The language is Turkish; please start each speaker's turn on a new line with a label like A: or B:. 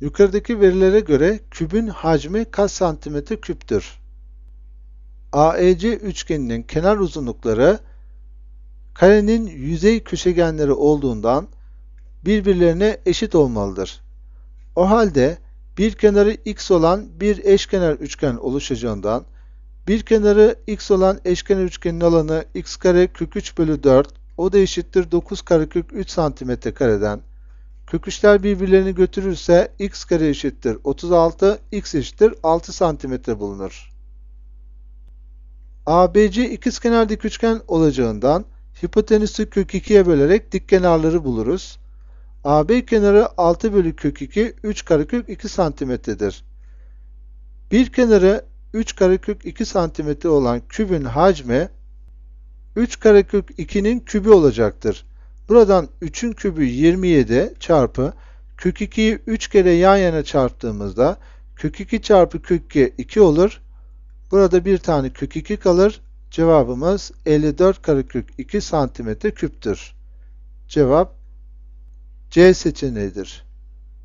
A: Yukarıdaki verilere göre kübün hacmi kaç santimetre küptür? AEC üçgeninin kenar uzunlukları karenin yüzey köşegenleri olduğundan birbirlerine eşit olmalıdır. O halde bir kenarı x olan bir eşkenar üçgen oluşacağından bir kenarı x olan eşkenar üçgenin alanı x kare kök 3 bölü 4 o da eşittir 9 kare kök 3 santimetre kareden kök 3'ler birbirlerini götürürse x kare eşittir 36 x eşittir 6 santimetre bulunur. ABC ikizkenar dik üçgen olacağından hipotenüsü kök 2'ye bölerek dik kenarları buluruz. AB kenarı 6 bölü kök 2 3 karekök 2 santimetredir. Bir kenarı 3 karekök 2 santimetre olan kübün hacmi 3 karekök 2'nin kübü olacaktır. Buradan 3'ün kübü 27 çarpı kök 2'yi 3 kere yan yana çarptığımızda kök 2 çarpı kök 2 2 olur. Burada bir tane kök 2 kalır. Cevabımız 54 karekök 2 santimetre küptür. Cevap C seçeneğidir.